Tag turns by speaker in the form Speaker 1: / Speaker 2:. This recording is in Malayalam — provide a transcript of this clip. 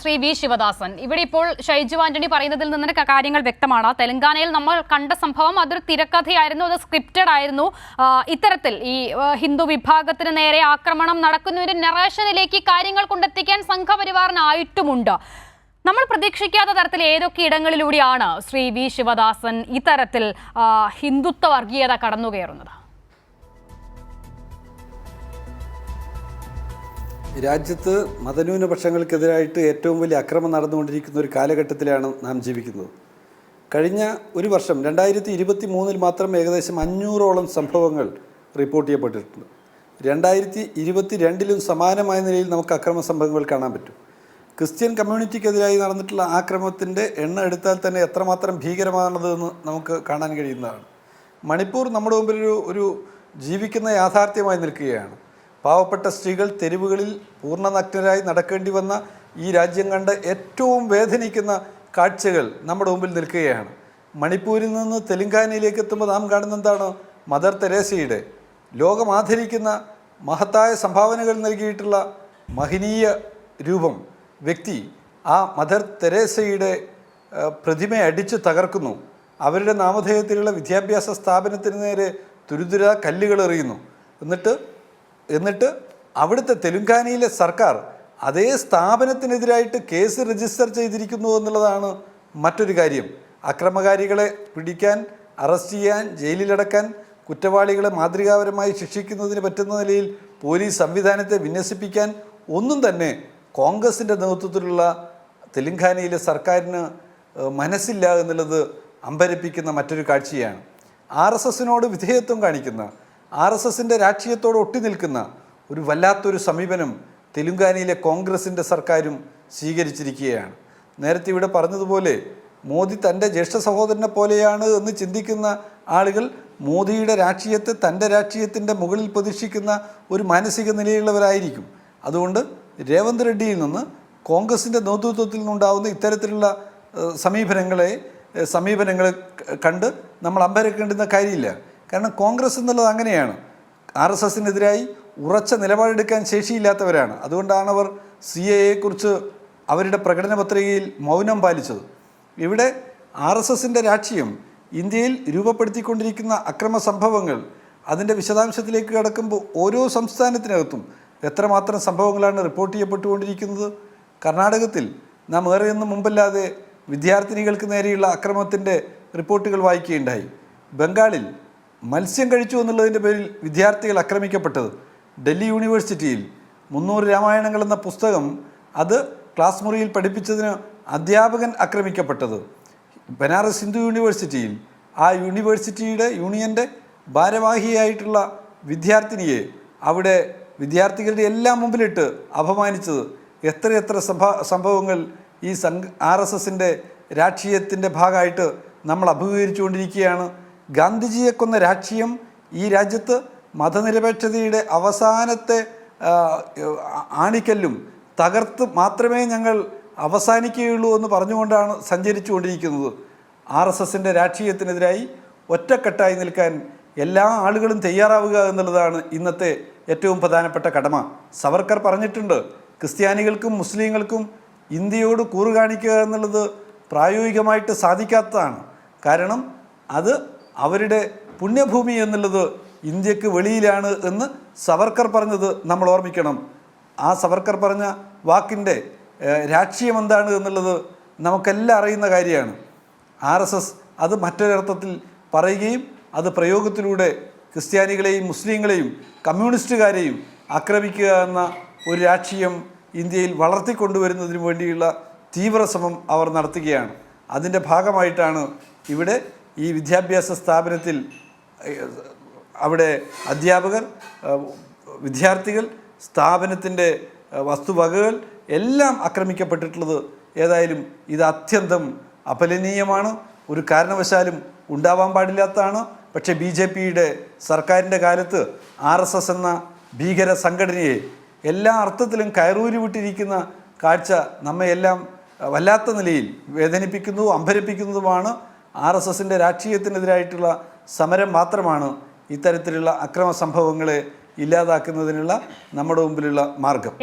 Speaker 1: ശ്രീ വി ശിവദാസൻ. ഇവിടെ ഇപ്പോൾ ഷൈജു ആന്റണി പറയുന്നതിൽ നിന്ന് കാര്യങ്ങൾ വ്യക്തമാണ്. തെലങ്കാനയിൽ നമ്മൾ കണ്ട സംഭവം അതൊരു തിരക്കഥയായിരുന്നു അത് സ്ക്രിപ്റ്റഡ് ആയിരുന്നു. ഇത്തരത്തിൽ ഈ ഹിന്ദു വിഭാഗത്തിന് നേരെ ആക്രമണം നടക്കുന്ന ഒരു നെറേഷനിലേക്ക് കാര്യങ്ങൾ കൊണ്ടെത്തിക്കാൻ സംഘപരിവാറിനായിട്ടുമുണ്ട്. നമ്മൾ പ്രതീക്ഷിക്കാത്ത തരത്തിൽ ഏതൊക്കെ ഇടങ്ങളിലൂടെയാണ് ശ്രീ വി ശിവദാസൻ ഇത്തരത്തിൽ ഹിന്ദുത്വ വർഗീയത കടന്നുകയറുന്നത്?
Speaker 2: രാജ്യത്ത് മതന്യൂനപക്ഷങ്ങൾക്കെതിരായിട്ട് ഏറ്റവും വലിയ അക്രമം നടന്നുകൊണ്ടിരിക്കുന്ന ഒരു കാലഘട്ടത്തിലാണ് നാം ജീവിക്കുന്നത്. കഴിഞ്ഞ ഒരു വർഷം രണ്ടായിരത്തി ഇരുപത്തി മൂന്നിൽ മാത്രം ഏകദേശം അഞ്ഞൂറോളം സംഭവങ്ങൾ റിപ്പോർട്ട് ചെയ്യപ്പെട്ടിട്ടുണ്ട്. രണ്ടായിരത്തി ഇരുപത്തി രണ്ടിലും സമാനമായ നിലയിൽ നമുക്ക് അക്രമ സംഭവങ്ങൾ കാണാൻ പറ്റും. ക്രിസ്ത്യൻ കമ്മ്യൂണിറ്റിക്കെതിരായി നടന്നിട്ടുള്ള ആക്രമത്തിന്റെ എണ്ണം എടുത്താൽ തന്നെ എത്രമാത്രം ഭീകരമാണതെന്ന് നമുക്ക് കാണാൻ കഴിയുന്നതാണ്. മണിപ്പൂർ നമ്മുടെ മുമ്പിൽ ഒരു ഒരു ജീവിക്കുന്ന യാഥാർത്ഥ്യമായി നിൽക്കുകയാണ്. പാവപ്പെട്ട സ്ത്രീകൾ തെരുവുകളിൽ പൂർണനഗ്നരായി നടക്കേണ്ടി വന്ന ഈ രാജ്യം കണ്ട് ഏറ്റവും വേദനിക്കുന്ന കാഴ്ചകൾ നമ്മുടെ മുമ്പിൽ നിൽക്കുകയാണ്. മണിപ്പൂരിൽ നിന്ന് തെലങ്കാനയിലേക്ക് എത്തുമ്പോൾ നാം കാണുന്ന എന്താണ്? മദർ തെരേസയുടെ ലോകം ആദരിക്കുന്ന മഹത്തായ സംഭാവനകൾ നൽകിയിട്ടുള്ള മഹനീയ രൂപം. വ്യക്തി ആ മദർ തെരേസയുടെ പ്രതിമയെ അടിച്ചു തകർക്കുന്നു. അവരുടെ നാമധേയത്തിലുള്ള വിദ്യാഭ്യാസ സ്ഥാപനത്തിന് നേരെ തുരുതുര കല്ലുകൾ എറിയുന്നു. എന്നിട്ട് എന്നിട്ട് അവിടുത്തെ തെലുങ്കാനയിലെ സർക്കാർ അതേ സ്ഥാപനത്തിനെതിരായിട്ട് കേസ് രജിസ്റ്റർ ചെയ്തിരിക്കുന്നു എന്നുള്ളതാണ് മറ്റൊരു കാര്യം. അക്രമകാരികളെ പിടിക്കാൻ അറസ്റ്റ് ചെയ്യാൻ ജയിലിലടക്കാൻ കുറ്റവാളികളെ മാതൃകാപരമായി ശിക്ഷിക്കുന്നതിന് പറ്റുന്ന നിലയിൽ പോലീസ് സംവിധാനത്തെ വിന്യസിപ്പിക്കാൻ ഒന്നും തന്നെ കോൺഗ്രസിന്റെ നേതൃത്വത്തിലുള്ള തെലുങ്കാനയിലെ സർക്കാരിന് മനസ്സില്ല എന്നുള്ളത് അമ്പരപ്പിക്കുന്ന മറ്റൊരു കാഴ്ചയാണ്. ആർ എസ് എസിനോട് വിധേയത്വം കാണിക്കുന്ന ആർ എസ് എസിന്റെ രാഷ്ട്രീയത്തോട് ഒട്ടി നിൽക്കുന്ന ഒരു വല്ലാത്തൊരു സമീപനം തെലുങ്കാനയിലെ കോൺഗ്രസിന്റെ സർക്കാരും സ്വീകരിച്ചിരിക്കുകയാണ്. നേരത്തെ ഇവിടെ പറഞ്ഞതുപോലെ മോദി തന്റെ ജ്യേഷ്ഠ സഹോദരനെ പോലെയാണ് എന്ന് ചിന്തിക്കുന്ന ആളുകൾ മോദിയുടെ രാഷ്ട്രീയത്തെ തന്റെ രാഷ്ട്രീയത്തിന്റെ മുകളിൽ പ്രതീക്ഷിക്കുന്ന ഒരു മാനസിക നിലയുള്ളവരായിരിക്കും. അതുകൊണ്ട് രേവന്ത് റെഡ്ഡിയിൽ നിന്ന് കോൺഗ്രസിന്റെ നേതൃത്വത്തിൽ നിന്നുണ്ടാകുന്ന ഇത്തരത്തിലുള്ള സമീപനങ്ങളെ സമീപനങ്ങൾ കണ്ട് നമ്മൾ അമ്പരക്കേണ്ടുന്ന കാര്യമില്ല. കാരണം കോൺഗ്രസ് എന്നുള്ളത് അങ്ങനെയാണ്. ആർ എസ് എസിനെതിരായി ഉറച്ച നിലപാടെടുക്കാൻ ശേഷിയില്ലാത്തവരാണ്. അതുകൊണ്ടാണ് അവർ സി എ എയെക്കുറിച്ച് അവരുടെ പ്രകടന പത്രികയിൽ മൗനം പാലിച്ചത്. ഇവിടെ ആർ എസ് എസിന്റെ രാഷ്ട്രീയം ഇന്ത്യയിൽ രൂപപ്പെടുത്തിക്കൊണ്ടിരിക്കുന്ന അക്രമ സംഭവങ്ങൾ അതിന്റെ വിശദാംശത്തിലേക്ക് കടക്കുമ്പോൾ ഓരോ സംസ്ഥാനത്തിനകത്തും എത്രമാത്രം സംഭവങ്ങളാണ് റിപ്പോർട്ട് ചെയ്യപ്പെട്ടുകൊണ്ടിരിക്കുന്നത്. കർണാടകത്തിൽ നാം ഏറെയൊന്നും മുമ്പല്ലാതെ വിദ്യാർത്ഥിനികൾക്ക് നേരെയുള്ള അക്രമത്തിന്റെ റിപ്പോർട്ടുകൾ വായിക്കുകയുണ്ടായി. ബംഗാളിൽ മത്സ്യം കഴിച്ചു എന്നുള്ളതിന്റെ പേരിൽ വിദ്യാർത്ഥികൾ ആക്രമിക്കപ്പെട്ടത്. ഡൽഹി യൂണിവേഴ്സിറ്റിയിൽ മുന്നൂറ് രാമായണങ്ങൾ എന്ന പുസ്തകം അത് ക്ലാസ് മുറിയിൽ പഠിപ്പിച്ചതിന് അധ്യാപകൻ ആക്രമിക്കപ്പെട്ടത്. ബനാറസ് ഹിന്ദു യൂണിവേഴ്സിറ്റിയിൽ ആ യൂണിവേഴ്സിറ്റിയുടെ യൂണിയന്റെ ഭാരവാഹിയായിട്ടുള്ള വിദ്യാർത്ഥിനിയെ അവിടെ വിദ്യാർത്ഥികളുടെ എല്ലാം മുമ്പിലിട്ട് അപമാനിച്ചത്. എത്രയെത്ര സംഭ സംഭവങ്ങൾ ഈ സംഘ ആർ എസ് എസിന്റെ രാഷ്ട്രീയത്തിന്റെ ഭാഗമായിട്ട് നമ്മൾ അഭിമുഖീകരിച്ചുകൊണ്ടിരിക്കുകയാണ്. ഗാന്ധിജിയെ കൊന്ന രാഷ്ട്രീയം ഈ രാജ്യത്ത് മതനിരപേക്ഷതയുടെ അവസാനത്തെ ആണിക്കല്ലും തകർത്ത് മാത്രമേ ഞങ്ങൾ അവസാനിക്കുകയുള്ളൂ എന്ന് പറഞ്ഞുകൊണ്ടാണ് സഞ്ചരിച്ചുകൊണ്ടിരിക്കുന്നത്. ആർ എസ് എസിന്റെ രാഷ്ട്രീയത്തിനെതിരായി ഒറ്റക്കെട്ടായി നിൽക്കാൻ എല്ലാ ആളുകളും തയ്യാറാവുക എന്നുള്ളതാണ് ഇന്നത്തെ ഏറ്റവും പ്രധാനപ്പെട്ട കടമ. സവർക്കർ പറഞ്ഞിട്ടുണ്ട് ക്രിസ്ത്യാനികൾക്കും മുസ്ലിങ്ങൾക്കും ഇന്ത്യയോട് കൂറ് കാണിക്കുക എന്നുള്ളത് പ്രായോഗികമായിട്ട് സാധിക്കാത്തതാണ്. കാരണം അത് അവരുടെ പുണ്യഭൂമി എന്നുള്ളത് ഇന്ത്യയ്ക്ക് വെളിയിലാണ് എന്ന് സവർക്കർ പറഞ്ഞത് നമ്മൾ ഓർമ്മിക്കണം. ആ സവർക്കർ പറഞ്ഞ വാക്കിന്റെ രാഷ്ട്രീയം എന്താണ് എന്നുള്ളത് നമുക്കെല്ലാം അറിയുന്ന കാര്യമാണ്. ആർ എസ് എസ് അത് മറ്റൊരർത്ഥത്തിൽ പറയുകയും അത് പ്രയോഗത്തിലൂടെ ക്രിസ്ത്യാനികളെയും മുസ്ലിങ്ങളെയും കമ്മ്യൂണിസ്റ്റുകാരെയും ആക്രമിക്കുക എന്ന ഒരു രാഷ്ട്രീയം ഇന്ത്യയിൽ വളർത്തിക്കൊണ്ടുവരുന്നതിന് വേണ്ടിയുള്ള തീവ്ര ശ്രമം അവർ നടത്തുകയാണ്. അതിന്റെ ഭാഗമായിട്ടാണ് ഇവിടെ ഈ വിദ്യാഭ്യാസ സ്ഥാപനത്തിൽ അവിടെ അധ്യാപകർ വിദ്യാർത്ഥികൾ സ്ഥാപനത്തിന്റെ വസ്തുവകകൾ എല്ലാം ആക്രമിക്കപ്പെട്ടിട്ടുള്ളത് ഏതായാലും ഇത് അത്യന്തം അപലനീയമാണ്. ഒരു കാരണവശാലും ഉണ്ടാവാൻ പാടില്ലാത്തതാണ്. പക്ഷേ ബി ജെ പിയുടെ സർക്കാരിന്റെ കാലത്ത് ആർ എസ് എസ് എന്ന ഭീകര സംഘടനയെ എല്ലാ അർത്ഥത്തിലും കയറൂരി വിട്ടിരിക്കുന്ന കാഴ്ച നമ്മയെല്ലാം വല്ലാത്ത നിലയിൽ വേദനിപ്പിക്കുന്നതും അമ്പരപ്പിക്കുന്നതുമാണ്. ആർ എസ് എസിന്റെ രാഷ്ട്രീയത്തിനെതിരായിട്ടുള്ള സമരം മാത്രമാണ് ഇത്തരത്തിലുള്ള അക്രമ സംഭവങ്ങളെ ഇല്ലാതാക്കുന്നതിനുള്ള നമ്മുടെ മുമ്പിലുള്ള മാർഗം.